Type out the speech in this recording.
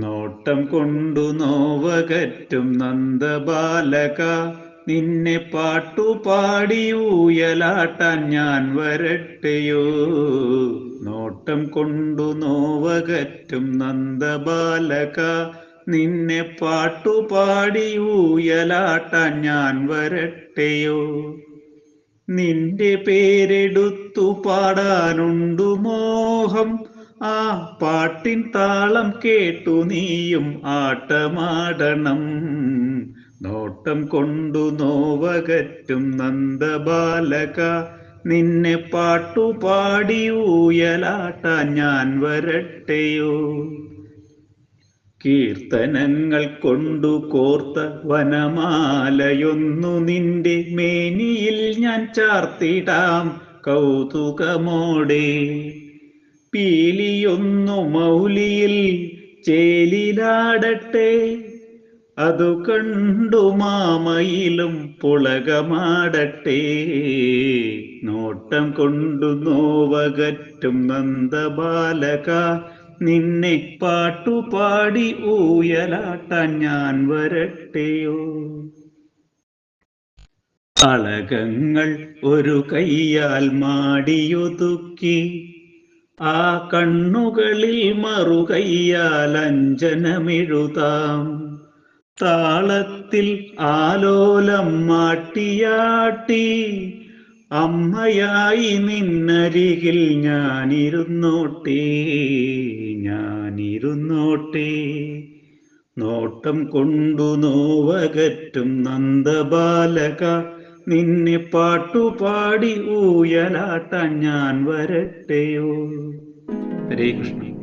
നോട്ടം കൊണ്ടു നോവകറ്റും നന്ദബാലക. നിന്നെ പാട്ടുപാടി ഊയലാട്ടാൻ ഞാൻ വരട്ടെയോ? നോട്ടം കൊണ്ടു നോവകറ്റും നന്ദബാലക. നിന്നെ പാട്ടുപാടി ഊയലാട്ടാൻ ഞാൻ വരട്ടെയോ? നിന്റെ പേരെടുത്തു പാടാനുണ്ടു മോഹം. ആ പാട്ടിൻ താളം കേട്ടു നീയും ആട്ടമാടണം. നോട്ടം കൊണ്ടു നോവകറ്റും നന്ദബാലക. നിന്നെ പാട്ടുപാടി ഊയലാട്ടാൻ ഞാൻ വരട്ടെയോ. കീർത്തനങ്ങൾ കൊണ്ടു കോർത്ത വനമാലയൊന്നു നിന്റെ മേനിയിൽ ഞാൻ ചാർത്തിടാം. കൗതുകമോടെ പീലിയൊന്നു മൗലിയിൽ ചേലിലാടട്ടെ അതു കണ്ടു മാമയിലും പുളകമാടട്ടെ. നോട്ടം കൊണ്ടു നോവകറ്റും നന്ദബാലക നിന്നെ പാട്ടുപാടി ഊയലാട്ടാൻ ഞാൻ വരട്ടെയോ? അളകങ്ങൾ ഒരു കയ്യാൽ മാടിയൊതുക്കി ആ കണ്ണുകളിൽ മറുകയ്യാൽ അഞ്ജനമെഴുതാം. താളത്തിൽ ആലോലം മാട്ടിയാട്ടി അമ്മയായി നിന്നരികിൽ ഞാനിരുന്നോട്ടെ ഞാനിരുന്നോട്ടെ. നോട്ടം കൊണ്ടു നോവകറ്റും നന്ദബാലക നിന്നെ പാട്ടുപാടി ഊയലാട്ടാൻ ഞാൻ വരട്ടെയോ? ഹരേ കൃഷ്ണ.